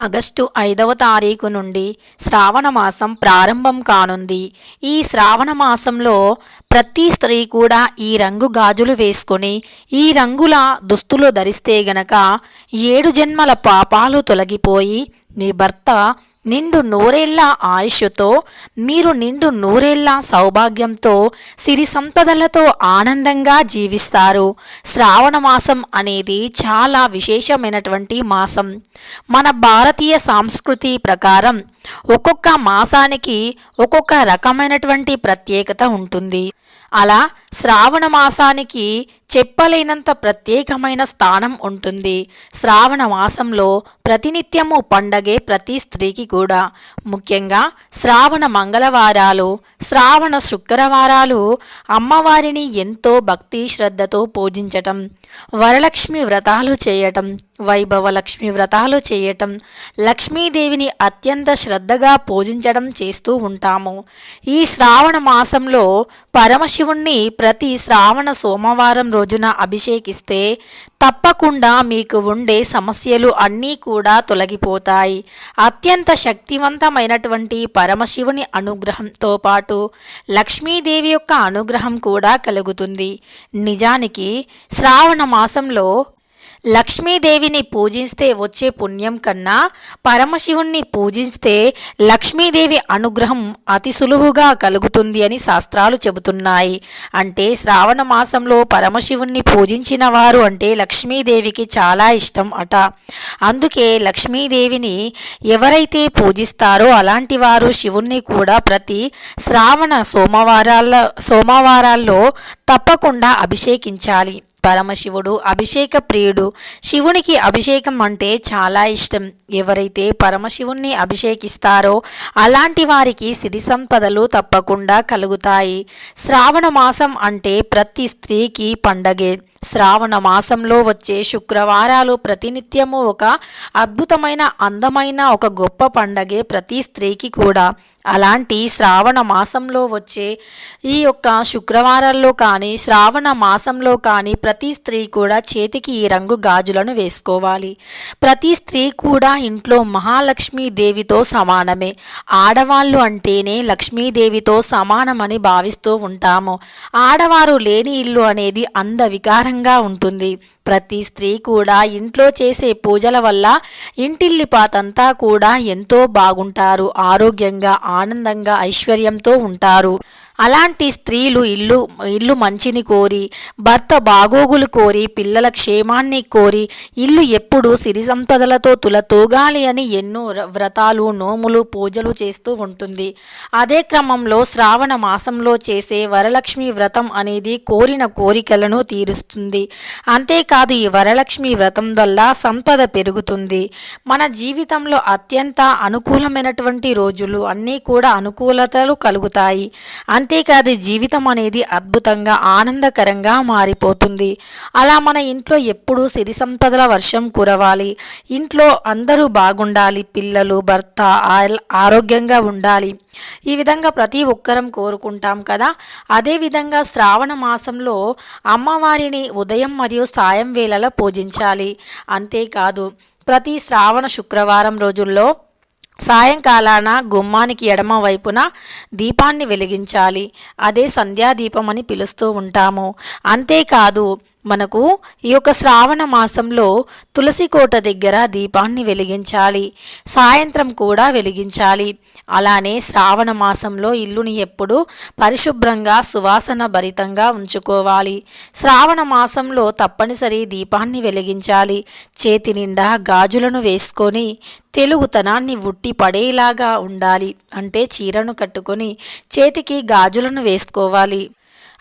August ఐదవ తారీఖు నుండి శ్రావణ మాసం ప్రారంభం కానుంది. ఈ శ్రావణ మాసంలో ప్రతి స్త్రీ కూడా ఈ రంగు గాజులు వేసుకొని ఈ రంగుల దుస్తులు ధరిస్తే గనక ఏడు జన్మల పాపాలు తొలగిపోయి మీ భర్త నిండు నూరేళ్ళ ఆయుష్తో మీరు నిండు నూరేళ్ళ సౌభాగ్యంతో సిరి సంపదలతో ఆనందంగా జీవిస్తారు. శ్రావణ మాసం అనేది చాలా విశేషమైనటువంటి మాసం. మన భారతీయ సంస్కృతి ప్రకారం ఒక్కొక్క మాసానికి ఒక్కొక్క రకమైనటువంటి ప్రత్యేకత ఉంటుంది. అలా శ్రావణ మాసానికి చెప్పలేనంత ప్రత్యేకమైన స్థానం ఉంటుంది. శ్రావణ మాసంలో ప్రతినిత్యము పండగే ప్రతి స్త్రీకి కూడా. ముఖ్యంగా శ్రావణ మంగళవారాలు శ్రావణ శుక్రవారాలు అమ్మవారిని ఎంతో భక్తి శ్రద్ధతో పూజించటం వరలక్ష్మి వ్రతాలు చేయటం వైభవ లక్ష్మి వ్రతాలు చేయటం లక్ష్మీదేవిని అత్యంత శ్రద్ధగా పూజించడం చేస్తూ ఉంటాము. ఈ శ్రావణ మాసంలో పరమశివుణ్ణి ప్రతి శ్రావణ సోమవారం రోజున అభిషేకిస్తే తప్పకుండా మీకు ఉండే సమస్యలు అన్నీ కూడా తొలగిపోతాయి. అత్యంత శక్తివంతమైనటువంటి పరమశివుని అనుగ్రహంతో పాటు లక్ష్మీదేవి యొక్క అనుగ్రహం కూడా కలుగుతుంది. నిజానికి శ్రావణ మాసంలో లక్ష్మీదేవిని పూజిస్తే వచ్చే పుణ్యం కన్నా పరమశివుణ్ణి పూజిస్తే లక్ష్మీదేవి అనుగ్రహం అతి సులువుగా కలుగుతుంది అని శాస్త్రాలు చెబుతున్నాయి. అంటే శ్రావణ మాసంలో పరమశివుణ్ణి పూజించిన వారు అంటే లక్ష్మీదేవికి చాలా ఇష్టం అట. అందుకే లక్ష్మీదేవిని ఎవరైతే పూజిస్తారో అలాంటి వారు శివుణ్ణి కూడా ప్రతి శ్రావణ సోమవారాల సోమవారాల్లో తప్పకుండా అభిషేకించాలి. పరమశివుడు అభిషేక ప్రియుడు. శివునికి అభిషేకం అంటే చాలా ఇష్టం. ఎవరైతే పరమశివుణ్ణి అభిషేకిస్తారో అలాంటి వారికి సిరి సంపదలు తప్పకుండా కలుగుతాయి. శ్రావణ మాసం అంటే ప్రతి స్త్రీకి పండగే. శ్రావణ మాసంలో వచ్చే శుక్రవారాలు ప్రతినిత్యము ఒక అద్భుతమైన అందమైన ఒక గొప్ప పండగే ప్రతి స్త్రీకి కూడా. అలాంటి శ్రావణ మాసంలో వచ్చే ఈ యొక్క శుక్రవారాల్లో కానీ శ్రావణ మాసంలో కానీ ప్రతి స్త్రీ కూడా చేతికి ఈ రంగు గాజులను వేసుకోవాలి. ప్రతి స్త్రీ కూడా ఇంట్లో మహాలక్ష్మీ దేవితో సమానమే. ఆడవాళ్ళు అంటేనే లక్ష్మీదేవితో సమానమని భావిస్తూ ఉంటాము. ఆడవారు లేని ఇల్లు అనేది ఆధారంగా ఉంటుంది. ప్రతి స్త్రీ కూడా ఇంట్లో చేసే పూజల వల్ల ఇంటిల్లిపాతంతా కూడా ఎంతో బాగుంటారు. ఆరోగ్యంగా ఆనందంగా ఐశ్వర్యంతో ఉంటారు. అలాంటి స్త్రీలు ఇల్లు ఇల్లు మంచిని కోరి భర్త బాగోగులు కోరి పిల్లల క్షేమాన్ని కోరి ఇల్లు ఎప్పుడు సిరి సంపదలతో తులతూగాలి అని ఎన్నో ర- వ్రతాలు నోములు పూజలు చేస్తూ ఉంటుంది. అదే క్రమంలో శ్రావణ మాసంలో చేసే వరలక్ష్మి వ్రతం అనేది కోరిన కోరికలను తీరుస్తుంది. అంతేకాదు ఈ వరలక్ష్మి వ్రతం వల్ల సంపద పెరుగుతుంది. మన జీవితంలో అత్యంత అనుకూలమైనటువంటి రోజులు అన్నీ కూడా అనుకూలతలు కలుగుతాయి. అంతేకాదు జీవితం అనేది అద్భుతంగా ఆనందకరంగా మారిపోతుంది. అలా మన ఇంట్లో ఎప్పుడూ సిరి సంపదల వర్షం కురవాలి. ఇంట్లో అందరూ బాగుండాలి పిల్లలు భర్త ఆరోగ్యంగా ఉండాలి. ఈ విధంగా ప్రతి ఒక్కరం కోరుకుంటాం కదా. అదేవిధంగా శ్రావణ మాసంలో అమ్మవారిని ఉదయం మరియు సాయం వేళలో పూజించాలి. అంతేకాదు ప్రతి శ్రావణ శుక్రవారం రోజుల్లో సాయంకాలాన గుమ్మానికి ఎడమ వైపున దీపాన్ని వెలిగించాలి. అదే సంధ్యాదీపం అని పిలుస్తూ ఉంటాము. అంతేకాదు మనకు ఈ యొక్క శ్రావణ మాసంలో తులసి కోట దగ్గర దీపాన్ని వెలిగించాలి సాయంత్రం కూడా వెలిగించాలి. అలానే శ్రావణ మాసంలో ఇల్లుని ఎప్పుడు పరిశుభ్రంగా సువాసన భరితంగా ఉంచుకోవాలి. శ్రావణ మాసంలో తప్పనిసరి దీపాన్ని వెలిగించాలి. చేతి నిండా గాజులను వేసుకొని తెలుగుతనాన్ని ఉట్టి పడేలాగా ఉండాలి. అంటే చీరను కట్టుకొని చేతికి గాజులను వేసుకోవాలి.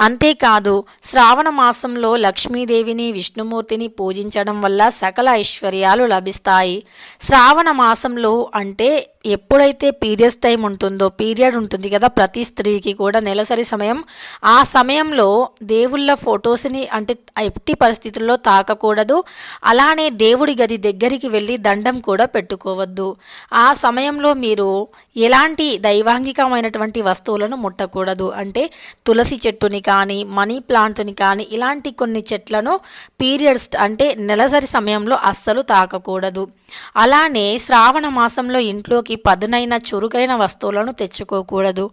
అంతేకాదు శ్రావణ మాసంలో లక్ష్మీదేవిని విష్ణుమూర్తిని పూజించడం వల్ల సకల ఐశ్వర్యాలు లభిస్తాయి. శ్రావణ మాసంలో అంటే ఎప్పుడైతే పీరియడ్స్ టైం ఉంటుందో పీరియడ్ ఉంటుంది కదా ప్రతి స్త్రీకి కూడా నెలసరి సమయం ఆ సమయంలో దేవుళ్ళ ఫొటోస్ని అంటే ఎట్టి పరిస్థితుల్లో తాకకూడదు. అలానే దేవుడి గది దగ్గరికి వెళ్ళి దండం కూడా పెట్టుకోవద్దు. ఆ సమయంలో మీరు ఎలాంటి దైవాంగికమైనటువంటి వస్తువులను ముట్టకూడదు. అంటే తులసి చెట్టుని కానీ మనీ ప్లాంట్ని కానీ ఇలాంటి కొన్ని చెట్లను పీరియడ్స్ అంటే నెలసరి సమయంలో అస్సలు తాకకూడదు. అలానే శ్రావణ మాసంలో ఇంట్లోకి పదునైన చురుకైన వస్తువులను తెచ్చుకోకూడదు.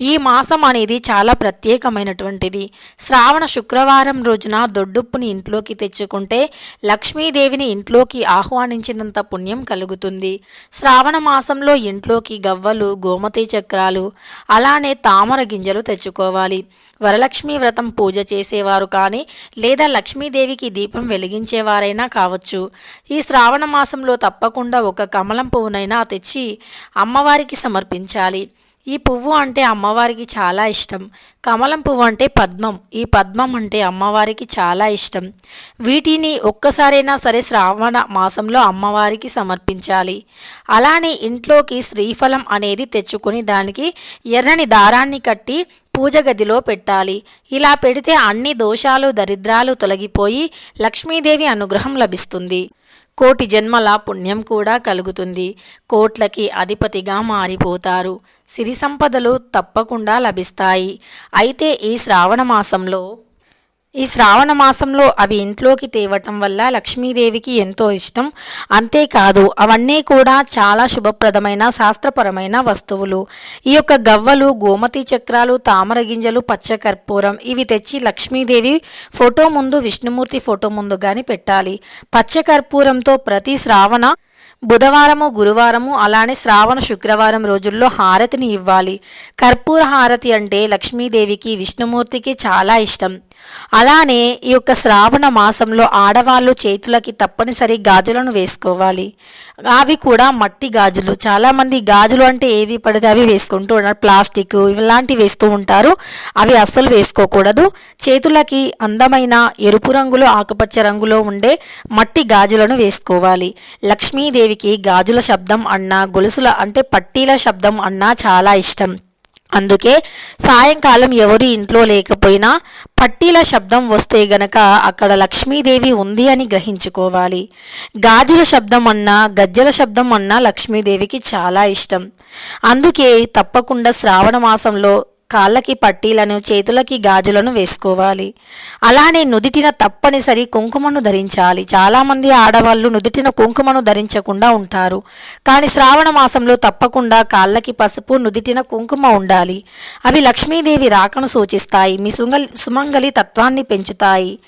ఈ మాసం అనేది చాలా ప్రత్యేకమైనటువంటిది. శ్రావణ శుక్రవారం రోజున దొడ్డుప్పుని ఇంట్లోకి తెచ్చుకుంటే లక్ష్మీదేవిని ఇంట్లోకి ఆహ్వానించినంత పుణ్యం కలుగుతుంది. శ్రావణ మాసంలో ఇంట్లోకి గవ్వలు గోమతి చక్రాలు అలానే తామర గింజలు తెచ్చుకోవాలి. వరలక్ష్మి వ్రతం పూజ చేసేవారు కానీ లేదా లక్ష్మీదేవికి దీపం వెలిగించేవారైనా కావచ్చు. ఈ శ్రావణ మాసంలో తప్పకుండా ఒక కమలం పువ్వునైనా తెచ్చి అమ్మవారికి సమర్పించాలి. ఈ పువ్వు అంటే అమ్మవారికి చాలా ఇష్టం. కమలం పువ్వు అంటే పద్మం. ఈ పద్మం అంటే అమ్మవారికి చాలా ఇష్టం. వీటిని ఒక్కసారైనా సరే శ్రావణ మాసంలో అమ్మవారికి సమర్పించాలి. అలానే ఇంట్లోకి శ్రీఫలం అనేది తెచ్చుకొని దానికి ఎర్రని దారాన్ని కట్టి పూజ గదిలో పెట్టాలి. ఇలా పెడితే అన్ని దోషాలు దరిద్రాలు తొలగిపోయి లక్ష్మీదేవి అనుగ్రహం లభిస్తుంది. కోటి జన్మల పుణ్యం కూడా కలుగుతుంది. కోట్లకి అధిపతిగా మారిపోతారు. సిరి సంపదలు తప్పకుండా లభిస్తాయి. అయితే ఈ శ్రావణ మాసంలో ఈ శ్రావణ మాసంలో అవి ఇంట్లోకి తేవటం వల్ల లక్ష్మీదేవికి ఎంతో ఇష్టం. అంతేకాదు అవన్నీ కూడా చాలా శుభప్రదమైన శాస్త్రపరమైన వస్తువులు. ఈ యొక్క గవ్వలు గోమతి చక్రాలు తామర గింజలు పచ్చకర్పూరం ఇవి తెచ్చి లక్ష్మీదేవి ఫోటో ముందు విష్ణుమూర్తి ఫోటో ముందు కానీ పెట్టాలి. పచ్చకర్పూరంతో ప్రతి శ్రావణ బుధవారము గురువారము అలానే శ్రావణ శుక్రవారం రోజుల్లో హారతిని ఇవ్వాలి. కర్పూర హారతి అంటే లక్ష్మీదేవికి విష్ణుమూర్తికి చాలా ఇష్టం. అలానే ఈ యొక్క శ్రావణ మాసంలో ఆడవాళ్ళు చేతులకి తప్పనిసరి గాజులను వేసుకోవాలి. అవి కూడా మట్టి గాజులు. చాలామంది గాజులు అంటే ఏవి పడితే అవి వేసుకుంటూ ఉంటారు ప్లాస్టిక్ ఇలాంటివి వేస్తూ ఉంటారు. అవి అస్సలు వేసుకోకూడదు. చేతులకి అందమైన ఎరుపు రంగులో ఆకుపచ్చ రంగులో ఉండే మట్టి గాజులను వేసుకోవాలి. లక్ష్మీదేవికి గాజుల శబ్దం అన్నా గొలుసుల అంటే పట్టీల శబ్దం అన్నా చాలా ఇష్టం. అందుకే సాయంకాలం ఎవరు ఇంట్లో లేకపోయినా పట్టీల శబ్దం వస్తే గనక అక్కడ లక్ష్మీదేవి ఉంది అని గ్రహించుకోవాలి. గాజుల శబ్దం అన్నా గజ్జల శబ్దం అన్నా లక్ష్మీదేవికి చాలా ఇష్టం. అందుకే తప్పకుండా శ్రావణ మాసంలో కాళ్ళకి పట్టీలను చేతులకి గాజులను వేసుకోవాలి. అలానే నుదిటిన తప్పనిసరి కుంకుమను ధరించాలి. చాలామంది ఆడవాళ్ళు నుదిటిన కుంకుమను ధరించకుండా ఉంటారు. కానీ శ్రావణ మాసంలో తప్పకుండా కాళ్ళకి పసుపు నుదిటిన కుంకుమ ఉండాలి. అవి లక్ష్మీదేవి రాకను సూచిస్తాయి. మీ సుంగలి సుమంగలి తత్వాన్ని పెంచుతాయి.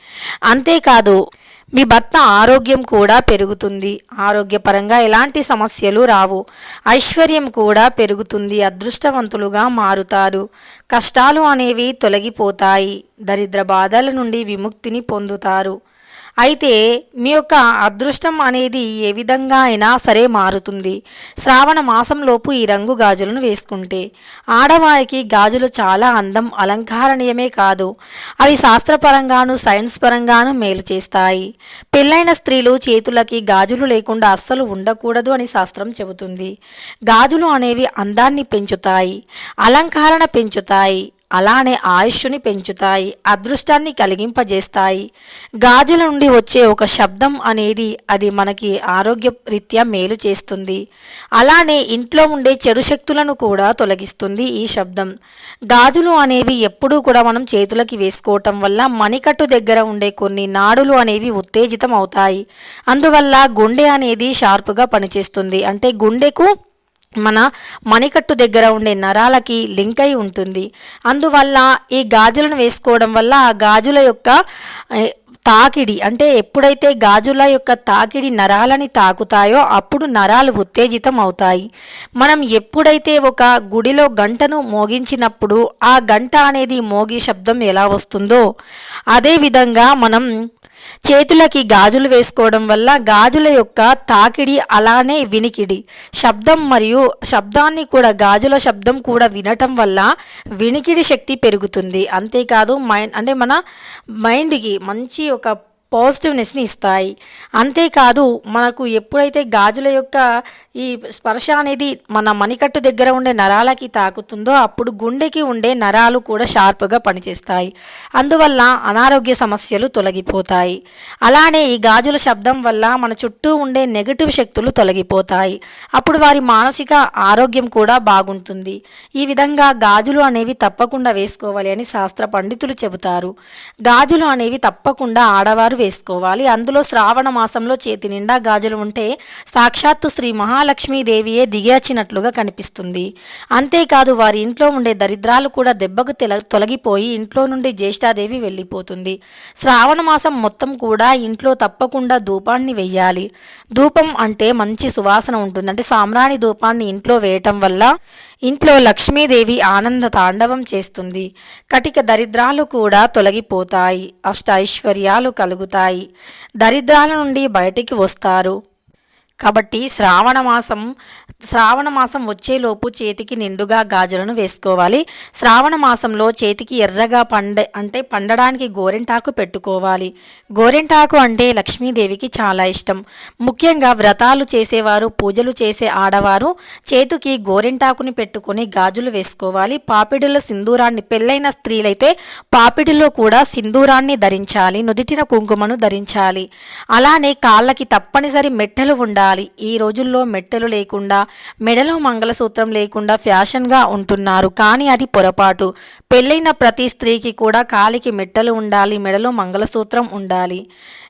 అంతేకాదు మీ భర్త ఆరోగ్యం కూడా పెరుగుతుంది. ఆరోగ్యపరంగా ఎలాంటి సమస్యలు రావు. ఐశ్వర్యం కూడా పెరుగుతుంది. అదృష్టవంతులుగా మారుతారు. కష్టాలు అనేవి తొలగిపోతాయి. దరిద్ర బాధల నుండి విముక్తిని పొందుతారు. అయితే మీ యొక్క అదృష్టం అనేది ఏ విధంగా అయినా సరే మారుతుంది. శ్రావణ మాసంలోపు ఈ రంగు గాజులను వేసుకుంటే ఆడవారికి గాజులు చాలా అందం అలంకారణీయమే కాదు. అవి శాస్త్రపరంగాను సైన్స్ పరంగాను మేలు చేస్తాయి. పెళ్ళైన స్త్రీలు చేతులకి గాజులు లేకుండా అస్సలు ఉండకూడదు అని శాస్త్రం చెబుతుంది. గాజులు అనేవి అందాన్ని పెంచుతాయి అలంకారణ పెంచుతాయి అలానే ఆయుష్ని పెంచుతాయి అదృష్టాన్ని కలిగింపజేస్తాయి. గాజుల నుండి వచ్చే ఒక శబ్దం అనేది అది మనకి ఆరోగ్య రీత్యా మేలు చేస్తుంది. అలానే ఇంట్లో ఉండే చెడు శక్తులను కూడా తొలగిస్తుంది ఈ శబ్దం. గాజులు అనేవి ఎప్పుడూ కూడా మనం చేతులకి వేసుకోవటం వల్ల మణికట్టు దగ్గర ఉండే కొన్ని నాడులు అనేవి ఉత్తేజితం అవుతాయి అందువల్ల గుండె అనేది షార్ప్గా పనిచేస్తుంది. అంటే గుండెకు మన మణికట్టు దగ్గర ఉండే నరాలకి లింక్ అయి ఉంటుంది. అందువల్ల ఈ గాజులను వేసుకోవడం వల్ల ఆ గాజుల యొక్క తాకిడి అంటే ఎప్పుడైతే గాజుల యొక్క తాకిడి నరాలని తాకుతాయో అప్పుడు నరాలు ఉత్తేజితం అవుతాయి. మనం ఎప్పుడైతే ఒక గుడిలో గంటను మోగించినప్పుడు ఆ గంట అనేది మోగి శబ్దం ఎలా వస్తుందో అదే విధంగా మనం చేతులకి గాజులు వేసుకోవడం వల్ల గాజుల యొక్క తాకిడి అలానే వినికిడి. శబ్దం మరియు శబ్దాన్ని కూడా గాజుల శబ్దం కూడా వినటం వల్ల వినికిడి శక్తి పెరుగుతుంది. అంతేకాదు మైండ్ అంటే మన మైండ్కి మంచి ఒక పాజిటివ్నెస్ని ఇస్తాయి. అంతేకాదు మనకు ఎప్పుడైతే గాజుల యొక్క ఈ స్పర్శ అనేది మన మణికట్టు దగ్గర ఉండే నరాలకి తాకుతుందో అప్పుడు గుండెకి ఉండే నరాలు కూడా షార్ప్గా పనిచేస్తాయి. అందువల్ల అనారోగ్య సమస్యలు తొలగిపోతాయి. అలానే ఈ గాజుల శబ్దం వల్ల మన చుట్టూ ఉండే నెగటివ్ శక్తులు తొలగిపోతాయి. అప్పుడు వారి మానసిక ఆరోగ్యం కూడా బాగుంటుంది. ఈ విధంగా గాజులు అనేవి తప్పకుండా వేసుకోవాలి అని శాస్త్ర పండితులు చెబుతారు. గాజులు అనేవి తప్పకుండా ఆడవారు వేసుకోవాలి. అందులో శ్రావణ మాసంలో చేతి నిండా గాజులు ఉంటే సాక్షాత్తు శ్రీ మహాలక్ష్మీదేవియే దిగివచ్చినట్లుగా కనిపిస్తుంది. అంతేకాదు వారి ఇంట్లో ఉండే దరిద్రాలు కూడా దెబ్బకు తొలగిపోయి ఇంట్లో నుండి జ్యేష్ఠాదేవి వెళ్ళిపోతుంది. శ్రావణ మాసం మొత్తం కూడా ఇంట్లో తప్పకుండా ధూపాన్ని వెయ్యాలి. ధూపం అంటే మంచి సువాసన ఉంటుంది. అంటే సామ్రాణి ధూపాన్ని ఇంట్లో వేయటం వల్ల ఇంట్లో లక్ష్మీదేవి ఆనంద తాండవం చేస్తుంది. కటిక దరిద్రాలు కూడా తొలగిపోతాయి. అష్ట ఐశ్వర్యాలు కలుగుతాయి. దరిద్రాల నుండి బయటికి వస్తారు. కాబట్టి శ్రావణ మాసం శ్రావణ మాసం వచ్చేలోపు చేతికి నిండుగా గాజులను వేసుకోవాలి. శ్రావణ మాసంలో చేతికి ఎర్రగా పండ అంటే పండడానికి గోరింటాకు పెట్టుకోవాలి. గోరింటాకు అంటే లక్ష్మీదేవికి చాలా ఇష్టం. ముఖ్యంగా వ్రతాలు చేసేవారు పూజలు చేసే ఆడవారు చేతికి గోరింటాకుని పెట్టుకొని గాజులు వేసుకోవాలి. పాపిడిలో సింధూరాన్ని పెళ్ళైన స్త్రీలైతే పాపిడిలో కూడా సింధూరాన్ని ధరించాలి నుదిటిన కుంకుమను ధరించాలి. అలానే కాళ్ళకి తప్పనిసరి మెట్టెలు ఉండాలి. ఈ రోజుల్లో మెట్టెలు లేకుండా మెడలో మంగళసూత్రం లేకుండా ఫ్యాషన్గా ఉంటున్నారు. కానీ అది పొరపాటు. పెళ్ళైన ప్రతి స్త్రీకి కూడా కాలికి మెట్టలు ఉండాలి మెడలో మంగళసూత్రం ఉండాలి.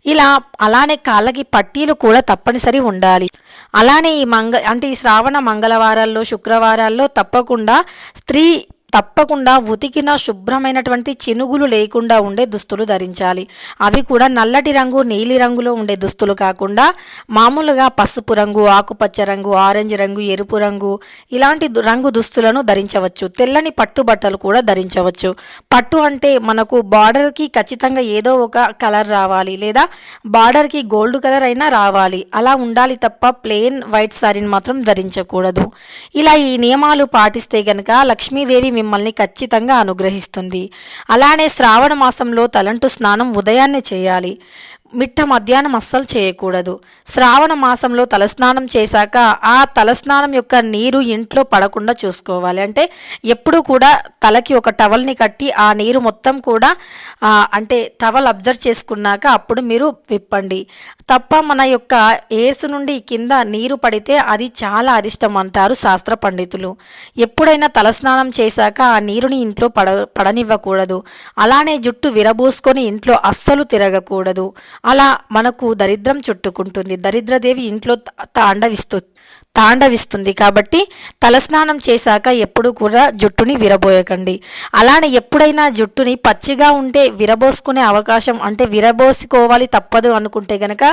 ఇలా అలానే కాళ్ళకి పట్టీలు కూడా తప్పనిసరి ఉండాలి. అలానే ఈ మంగ అంటే ఈ శ్రావణ మంగళవారాల్లో శుక్రవారాల్లో తప్పకుండా స్త్రీ తప్పకుండా ఉతికిన శుభ్రమైనటువంటి చినుగులు లేకుండా ఉండే దుస్తులు ధరించాలి. అవి కూడా నల్లటి రంగు నీలి రంగులో ఉండే దుస్తులు కాకుండా మామూలుగా పసుపు రంగు ఆకుపచ్చ రంగు ఆరెంజ్ రంగు ఎరుపు రంగు ఇలాంటి దు- రంగు దుస్తులను ధరించవచ్చు. తెల్లని పట్టు బట్టలు కూడా ధరించవచ్చు. పట్టు అంటే మనకు బార్డర్కి ఖచ్చితంగా ఏదో ఒక కలర్ రావాలి లేదా బార్డర్కి గోల్డ్ కలర్ అయినా రావాలి. అలా ఉండాలి తప్ప ప్లెయిన్ వైట్ సారీని మాత్రం ధరించకూడదు. ఇలా ఈ నియమాలు పాటిస్తే గనక లక్ష్మీదేవి మిమ్మల్ని ఖచ్చితంగా అనుగ్రహిస్తుంది. అలానే శ్రావణ మాసంలో తలంటు స్నానం ఉదయాన్నే చేయాలి. మిట్ట మధ్యాహ్నం అస్సలు చేయకూడదు. శ్రావణ మాసంలో తలస్నానం చేశాక ఆ తలస్నానం యొక్క నీరు ఇంట్లో పడకుండా చూసుకోవాలి. అంటే ఎప్పుడూ కూడా తలకి ఒక టవల్ని కట్టి ఆ నీరు మొత్తం కూడా అంటే టవల్ అబ్జర్వ్ చేసుకున్నాక అప్పుడు మీరు విప్పండి. తప్ప మన యొక్క ఏసు నుండి కింద నీరు పడితే అది చాలా అరిష్టం అంటారు శాస్త్ర పండితులు. ఎప్పుడైనా తలస్నానం చేశాక ఆ నీరుని ఇంట్లో పడ పడనివ్వకూడదు. అలానే జుట్టు విరబూసుకొని ఇంట్లో అస్సలు తిరగకూడదు. అలా మనకు దరిద్రం చుట్టుకుంటుంది. దరిద్రదేవి ఇంట్లో తాండవిస్తూ తాండవిస్తుంది కాబట్టి తలస్నానం చేశాక ఎప్పుడు కూడా జుట్టుని విరబోయకండి. అలానే ఎప్పుడైనా జుట్టుని పచ్చిగా ఉంటే విరబోసుకునే అవకాశం అంటే విరబోసుకోవాలి తప్పదు అనుకుంటే గనక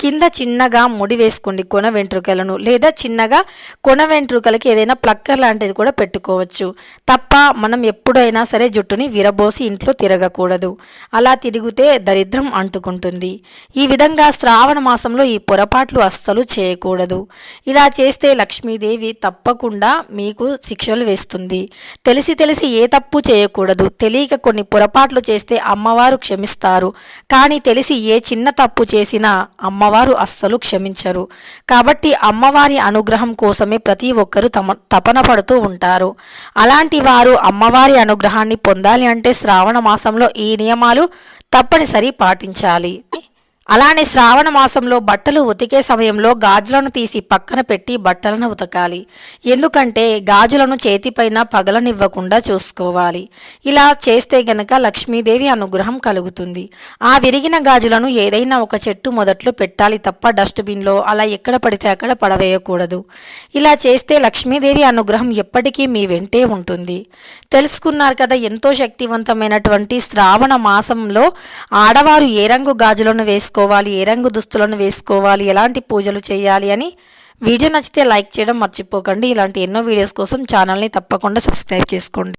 కింద చిన్నగా ముడి వేసుకోండి కొన వెంట్రుకలను లేదా చిన్నగా కొన వెంట్రుకలకి ఏదైనా ప్లక్కర్ లాంటిది కూడా పెట్టుకోవచ్చు. తప్ప మనం ఎప్పుడైనా సరే జుట్టుని విరబోసి ఇంట్లో తిరగకూడదు. అలా తిరిగితే దరిద్రం అంటుకుంటుంది. ఈ విధంగా శ్రావణ మాసంలో ఈ పొరపాట్లు అస్సలు చేయకూడదు. ఇలా చేస్తే లక్ష్మీదేవి తప్పకుండా మీకు శిక్షలు వేస్తుంది. తెలిసి తెలిసి ఏ తప్పు చేయకూడదు. తెలియక కొన్ని పొరపాట్లు చేస్తే అమ్మవారు క్షమిస్తారు. కానీ తెలిసి ఏ చిన్న తప్పు చేసినా అమ్మవారు అస్సలు క్షమించరు. కాబట్టి అమ్మవారి అనుగ్రహం కోసమే ప్రతి ఒక్కరూ తమ తపన పడుతూ ఉంటారు. అలాంటి వారు అమ్మవారి అనుగ్రహాన్ని పొందాలి అంటే శ్రావణ మాసంలో ఈ నియమాలు తప్పనిసరి పాటించాలి. అలానే శ్రావణ మాసంలో బట్టలు ఉతికే సమయంలో గాజులను తీసి పక్కన పెట్టి బట్టలను ఉతకాలి. ఎందుకంటే గాజులను చేతిపైన పగలనివ్వకుండా చూసుకోవాలి. ఇలా చేస్తే గనక లక్ష్మీదేవి అనుగ్రహం కలుగుతుంది. ఆ విరిగిన గాజులను ఏదైనా ఒక చెట్టు మొదట్లో పెట్టాలి తప్ప డస్ట్బిన్లో అలా ఎక్కడ పడితే అక్కడ పడవేయకూడదు. ఇలా చేస్తే లక్ష్మీదేవి అనుగ్రహం ఎప్పటికీ మీ వెంటే ఉంటుంది. తెలుసుకున్నారు కదా ఎంతో శక్తివంతమైనటువంటి శ్రావణ మాసంలో ఆడవారు ఏ రంగు గాజులను వేసుకో వేసుకోవాలి ఏ రంగు దుస్తులను వేసుకోవాలి ఎలాంటి పూజలు చేయాలి అని వీడియో నచ్చితే లైక్ చేయడం మర్చిపోకండి. ఇలాంటి ఎన్నో వీడియోస్ కోసం ఛానల్ని తప్పకుండా సబ్స్క్రైబ్ చేసుకోండి.